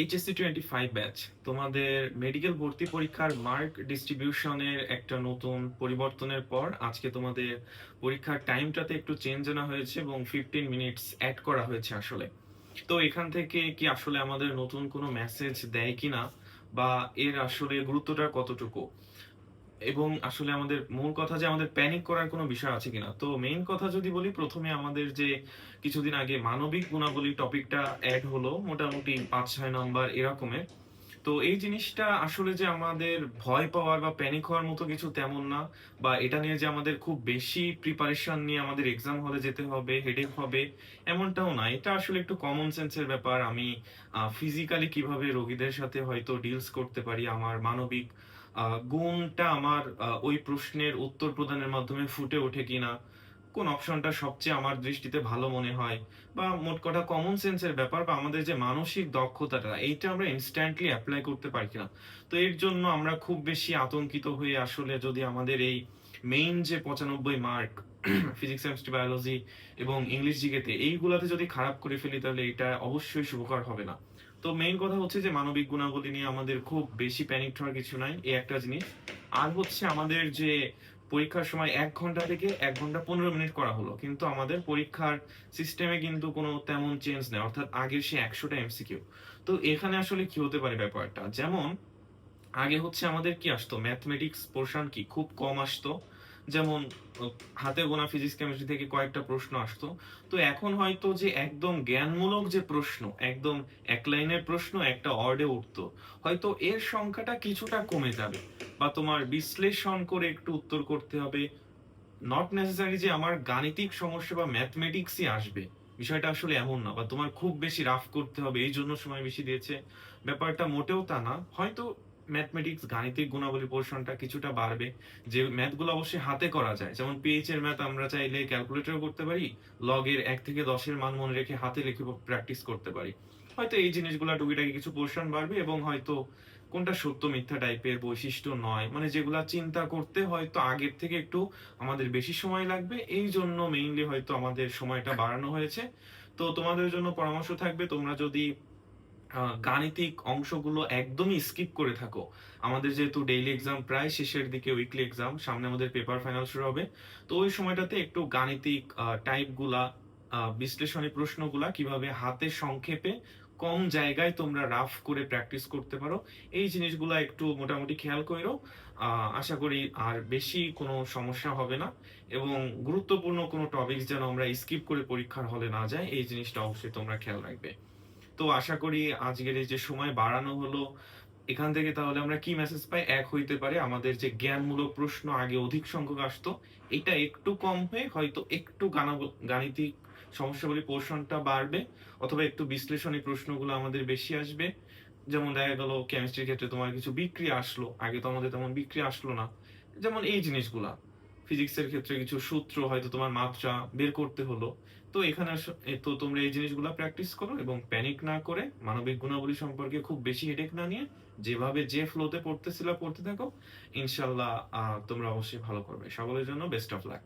HSC twenty five batch তোমাদের medical ভর্তি পরীক্ষার মার্ক ডিস্ট্রিবিউশনের একটা নতুন পরিবর্তনের পর আজকে তোমাদের পরীক্ষার টাইমটাতে একটু চেঞ্জ আনা হয়েছে এবং ফিফটিন মিনিটস অ্যাড করা হয়েছে আসলে। তো এখান থেকে কি আসলে আমাদের নতুন কোনো মেসেজ দেয় কিনা বা এর আসলে গুরুত্বটা কতটুকু? এবং আসলে আমাদের মূল কথা যে আমাদের প্যানিক করার কোনো বিষয় আছে কিনা। তো মেইন কথা যদি বলি, প্রথমে আমাদের যে কিছুদিন আগে মানবিক গুণাবলী টপিকটা অ্যাড হলো, মোটামুটি পাঁচ, ছয় নাম্বার এরকমের। তো এই জিনিসটা আসলে যে আমাদের ভয় পাওয়ার বা প্যানিক হওয়ার মতো কিছু তেমন না, বা এটা নিয়ে যে আমাদের খুব বেশি প্রিপারেশন নিয়ে আমাদের এক্সাম হলে যেতে হবে হেডেক হবে, এমনটাও না। এটা আসলে একটু কমন সেন্সের ব্যাপার। আমি ফিজিক্যালি কীভাবে রোগীদের সাথে হয়তো ডিলস করতে পারি, আমার মানবিক গুণটা আমার ওই প্রশ্নের উত্তর প্রদানের মাধ্যমে ফুটে ওঠে কিনা, কোন অপশনটা সবচেয়ে আমার দৃষ্টিতে ভালো মনে হয়, বা মোট কথা কমন সেন্সের ব্যাপার, বা আমাদের যে মানসিক দক্ষতাটা, এইটা আমরা ইনস্ট্যান্টলি অ্যাপ্লাই করতে পারি কিনা। তো এর জন্য আমরা খুব বেশি আতঙ্কিত হয়ে আসলে যদি আমাদের এই মেইন যে পঁচানব্বই মার্ক ফিজিক্স কেমিস্ট্রি বায়োলজি এবং ইংলিশ জিকেতে এইগুলাতে যদি খারাপ করে ফেলি, তাহলে এটা অবশ্যই শুভকর হবে না। তো মেইন কথা হচ্ছে যে মানবিক গুণাবলী নিয়ে আমাদের খুব বেশি প্যানিক হওয়ার কিছু নাই, এই একটা জিনিস। আর হচ্ছে আমাদের যে পরীক্ষার সময় এক ঘণ্টা থেকে এক ঘণ্টা পনেরো মিনিট করা হলো, কিন্তু আমাদের পরীক্ষার সিস্টেমে কিন্তু কোনো তেমন চেঞ্জ নেই, অর্থাৎ আগের সে একশোটা এমসিকিউ তো এখানে আসলে কি হতে পারে ব্যাপারটা? যেমন, আগে হচ্ছে আমাদের কি আসতো? ম্যাথমেটিক্স পোর্শন কি খুব কম আসতো। যেমন হাতে গোনা ফিজিক্স কেমিস্ট্রি থেকে কয়েকটা প্রশ্ন আসতো। তো এখন হয়তো যে একদম জ্ঞানমূলক যে প্রশ্ন, একদম এক লাইনের প্রশ্ন, একটা অর্ডে উঠতো, হয়তো এর সংখ্যাটা কিছুটা কমে যাবে বা তোমার বিশ্লেষণ করে একটু উত্তর করতে হবে। নট নেসেসারি যে আমার গাণিতিক সমস্যা বা ম্যাথমেটিক্সই আসবে, বিষয়টা আসলে এমন না, বা তোমার খুব বেশি রাফ করতে হবে, এই জন্য সময় বেশি দিয়েছে। ব্যাপারটা মোটেও তা না, হয়তো ম্যাথমেটিক্স গাণিতিক গুণাবলী পোর্শনটা কিছুটা বাড়বে। যে ম্যাথগুলো অবশ্যই হাতে করা যায়, যেমন পিএইচ এর ম্যাথ আমরা চাইলে ক্যালকুলেটর করতে পারি লগের এক থেকে দশের মান মনে রেখে হাতে লিখে প্র্যাকটিস করতে পারি। হয়তো এই জিনিসগুলো টুকিটাকি কিছু পোর্শন বাড়বে এবং হয়তো কোনটা সত্য মিথ্যা টাইপের বৈশিষ্ট্য নয় মানে যেগুলা চিন্তা করতে হয়তো আগের থেকে একটু আমাদের বেশি সময় লাগবে, এই জন্য মেইনলি হয়তো আমাদের সময়টা বাড়ানো হয়েছে। তো তোমাদের জন্য পরামর্শ থাকবে, তোমরা যদি গাণিতিক অংশগুলো একদমই স্কিপ করে থাকো। আমাদের যেহেতু ডেইলি এক্সাম প্রায় শেষের দিকে উইকলি এক্সাম সামনে আমাদের পেপার ফাইনাল শুরু হবে। তো ওই সময়টাতে একটু গাণিতিক টাইপগুলা বিশ্লেষণী প্রশ্নগুলা কীভাবে হাতে সংক্ষেপে কম জায়গায় তোমরা রাফ করে প্র্যাকটিস করতে পারো, এই জিনিসগুলা একটু মোটামুটি খেয়াল করো আশা করি আর বেশি কোনো সমস্যা হবে না এবং গুরুত্বপূর্ণ কোনো টপিক যেন আমরা স্কিপ করে পরীক্ষার হলে না যায়, এই জিনিসটা অবশ্যই তোমরা খেয়াল রাখবে। তো আশা করি আজকের এই যে সময় বাড়ানো হলো, এখান থেকে তাহলে আমরা কি মেসেজ পাই? এক হইতে পারে আমাদের যে জ্ঞানমূলক প্রশ্ন আগে অধিক সংখ্যক আসতো, এটা একটু কম হয়ে হয়তো একটু গাণিতিক সমস্যাগুলি পোর্শনটা বাড়বে, অথবা একটু বিশ্লেষণী প্রশ্নগুলো আমাদের বেশি আসবে। যেমন দেখা গেল কেমিস্ট্রির ক্ষেত্রে তোমার কিছু বিক্রিয়া আসলো, আগে তো আমাদের তেমন বিক্রিয়া আসলো না। যেমন এই জিনিসগুলা। ফিজিক্সের ক্ষেত্রে কিছু সূত্র হয়তো তোমার মাত্রা বের করতে হলো। তো এখানে তো তোমরা এই জিনিসগুলো প্র্যাকটিস করো এবং প্যানিক না করে মানবিক গুণাবলী সম্পর্কে খুব বেশি হেডেক না নিয়ে যেভাবে যে ফ্লোতে পড়তেছিল পড়তে থাকো ইনশাল্লাহ তোমরা অবশ্যই ভালো করবে। সকলের জন্য বেস্ট অফ লাক